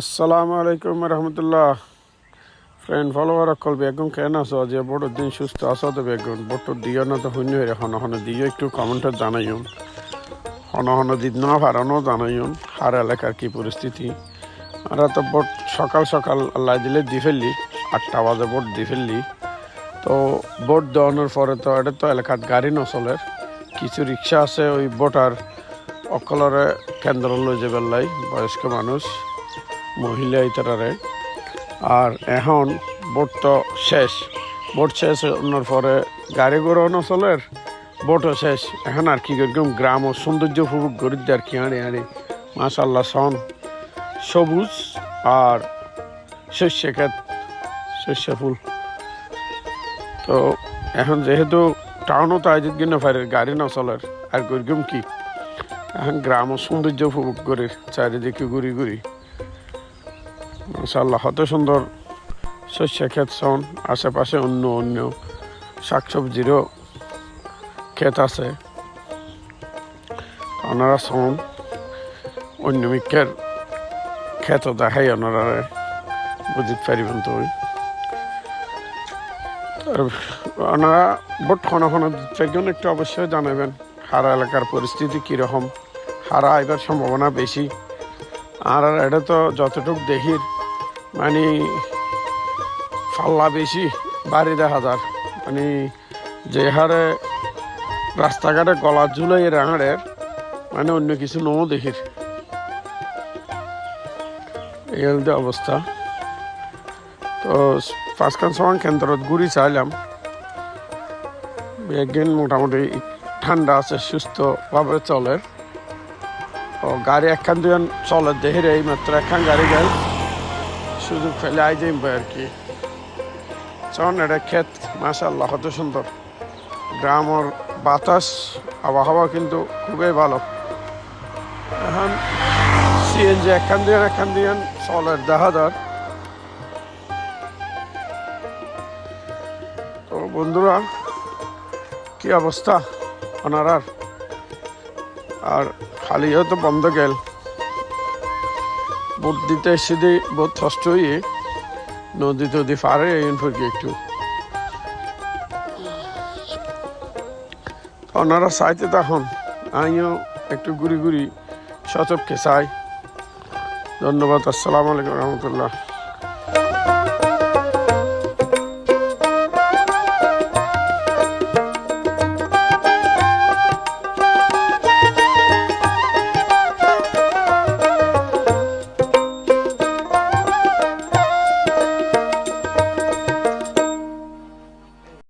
আসসালামু আলাইকুম রহমতুল্লাহ। Friend follower অকল বেগুন কেন আছো যে বড় দিন, সুস্থ আছো তো বেগুন। বড় দিও না তো শূন্য হয়ে হন হন দিও, একটু কমেন্টত জানাইন হন হন দিত না হারানো জানাইন হার এলাকার কি পরিস্থিতি। আর তো বোট সকাল সকাল আল্লাহ দিলে দি ফেললি, আটটা বাজে বোট দি ফেললি। তো বোট দেওয়ানোর পরে তো এটা তো এলাকার গাড়ি নচলের কিছু রিক্সা আছে ওই বোটার, অকলরে কেন্দ্র লই যাবার লাই বয়স্ক মানুষ। মহিলা ইতারারে। আর এখন বোট তো শেষ। বোট শেষ হওয়ার পরে গাড়ি ঘোড়া নচলের বোটও শেষ। এখন আর কি একদম গ্রাম ও সৌন্দর্য উপভোগ করি আর কি হাঁড়ি হাঁড়ি মাশাল্লাহ সন সবুজ আর শস্য ক্ষেত শস্য ফুল তো এখন যেহেতু টাউনও তো আয়োজিত কিনে পারে গাড়ি নচলের আর গরিগম কি? এখন গ্রাম ও সৌন্দর্য উপভোগ করি, চারিদিকে ঘুরি ঘুরি। মাশাল্লাহ কত সুন্দর শস্য ক্ষেত সন আশেপাশে অন্য অন্য শাকসবজিরও ক্ষেত আছে। ওনারা সন অন্য মিকের ক্ষেত দেখাই ওনারা, বুঝিতে পারিবেন তো ওনারা ভোট খনো দিতে একটু অবশ্যই জানাবেন, হারা এলাকার পরিস্থিতি কীরকম, হারা আইবার সম্ভাবনা বেশি। আর এটা তো যতটুক দেখির মানে ফাল্লা বেশি বাড়ি দেখা যার। মানে যে হারে রাস্তাঘাটে গলা ঝুলাই রাঙাড়ের মানে অন্য কিছু নও দেখির এই অবস্থা। তো পাঁচখান সমান কেন্দ্রত ঘুরি চাইলাম। একদিন মোটামুটি ঠান্ডা আছে সুস্থভাবে চলে। ও গাড়ি একখান দুজন চলে, দেহের এই মাত্র একখান গাড়ি গেল। সুযোগ ফেলে আই যাইম আর কি। চন, এটা ক্ষেত মাশাল্লাহ কত সুন্দর। গ্রামর বাতাস, আবহাওয়া কিন্তু খুবই ভালো। এখন সিএনজি একখান দিন একখান দিন চলের দেখা যার তো বন্ধুরা, কি অবস্থা? ওনার আর খালিও তো বন্ধ গেল। ভোট দিতে এসে বহুত কষ্ট হয়ে নদী টদি পারে এরপর একটু। ওনারা চাইতে তখন আমিও একটু ঘুরি ঘুরি সচককে চাই। ধন্যবাদ, আসসালামু আলাইকুম রহমতুল্লাহ।